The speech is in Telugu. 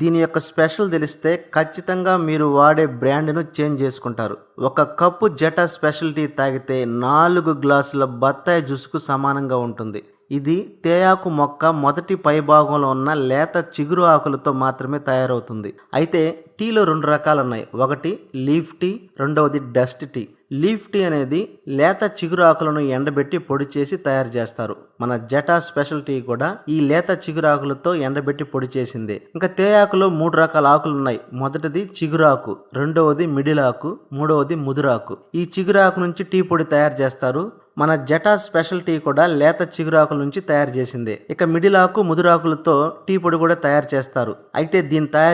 దీని యొక్క స్పెషల్ తెలిస్తే ఖచ్చితంగా మీరు వాడే బ్రాండ్ను చేంజ్ చేసుకుంటారు. ఒక కప్పు జటా స్పెషల్ టీ తాగితే నాలుగు గ్లాసుల బత్తాయి జ్యూస్కు సమానంగా ఉంటుంది. ఇది తేయాకు మొక్క మొదటి పైభాగంలో ఉన్న లేత చిగురు ఆకులతో మాత్రమే తయారవుతుంది. అయితే టీలో రెండు రకాలు ఉన్నాయి ఒకటి లీఫ్ టీ రెండవది డస్ట్ టీ. లీఫ్ టీ అనేది లేత చిగురాకులను ఎండబెట్టి పొడి చేసి తయారు చేస్తారు. మన జటా స్పెషల్ టీ కూడా ఈ లేత చిగురాకులతో ఎండబెట్టి పొడి చేసింది. ఇంకా తేయాకులో మూడు రకాల ఆకులు ఉన్నాయి మొదటిది చిగురాకు రెండవది మిడిల్ ఆకు మూడవది ముదురాకు. ఈ చిగురాకు నుంచి టీ పొడి తయారు చేస్తారు. మన జటా స్పెషల్ టీ కూడా లేత చిగురాకుల నుంచి తయారు చేసింది. ఇక మిడిల్ ఆకు ముదురాకులతో టీ పొడి కూడా తయారు చేస్తారు. అయితే దీని తయారు